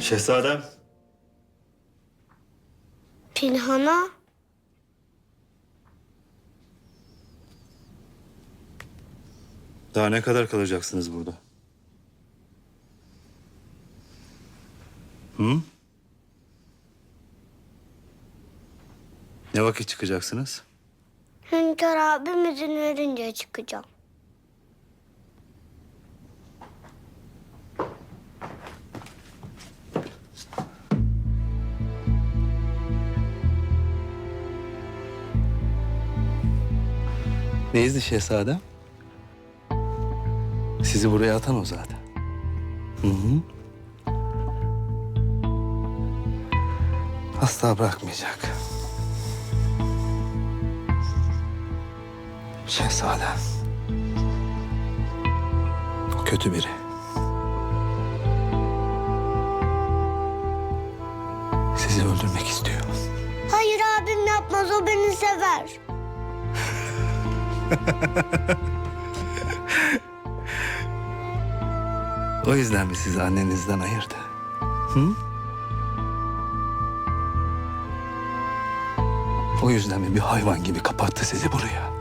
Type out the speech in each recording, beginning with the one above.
Şehzadem. Pinhana. Daha ne kadar kalacaksınız burada? Hı? Ne vakit çıkacaksınız? Hünkar abim izin verince çıkacağım. Neyizdi şehzadem? Sizi buraya atan o zaten. Hı hı. Asla bırakmayacak. Şehzadem. O kötü biri. Sizi öldürmek istiyor. Hayır abim yapmaz o beni sever. O yüzden mi sizi annenizden ayırdı? Hı? O yüzden mi bir hayvan gibi kapattı sizi buraya?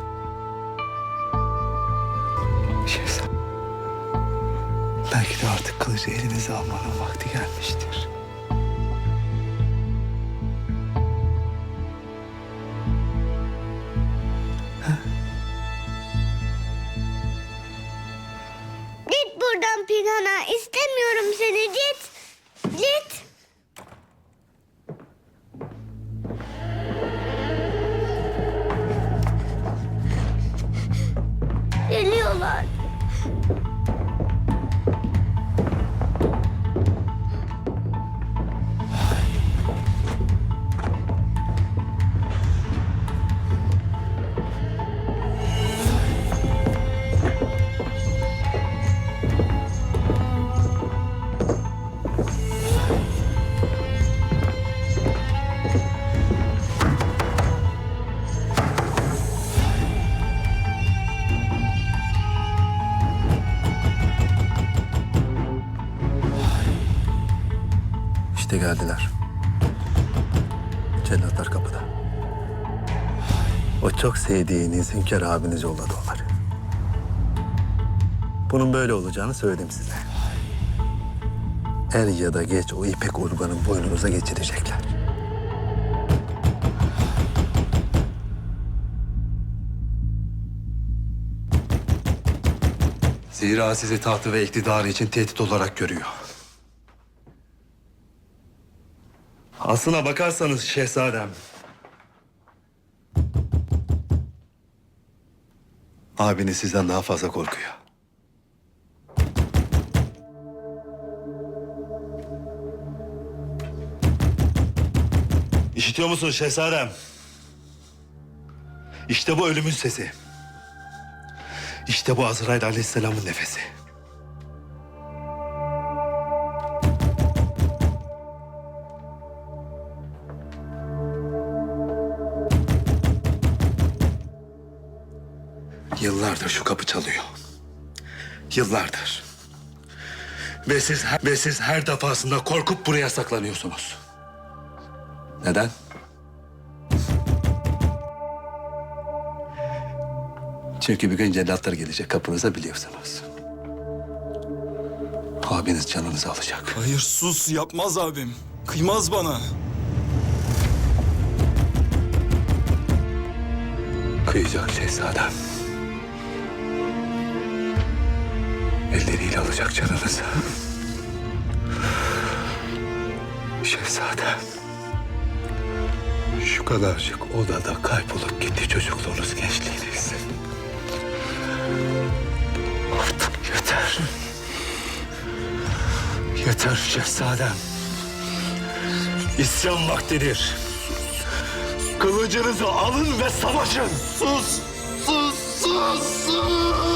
Şehzadem. Belki de artık kılıcı elinize almanın vakti gelmiştir. Buradan Pinhana. İstemiyorum seni git. Git. İşte geldiler. Cellatlar kapıda. O çok sevdiğiniz Hünkar abiniz yolladı onları. Bunun böyle olacağını söyledim size. Er ya da geç o ipek urganın boynunuza geçirecekler. Zira sizi tahtı ve iktidarı için tehdit olarak görüyor. Aslına bakarsanız şehzadem. Abiniz sizden daha fazla korkuyor. İşitiyor musun şehzadem? İşte bu ölümün sesi. İşte bu Azrail aleyhisselamın nefesi. Yıllardır şu kapı çalıyor. Yıllardır. Ve siz, ve siz her defasında korkup buraya saklanıyorsunuz. Neden? Çünkü bir gün cellatlar gelecek kapınıza biliyorsunuz. Abiniz canınızı alacak. Hayır sus yapmaz abim. Kıymaz bana. Kıyacak şehzadem. Elleriyle alacak canınızı. Şehzadem. Şu kadarcık odada kaybolup gitti çocukluğunuz, gençliğiniz. Artık yeter. Yeter şehzadem. İsyan vaktidir. Kılıcınızı alın ve savaşın. Sus! Sus! Sus! Sus!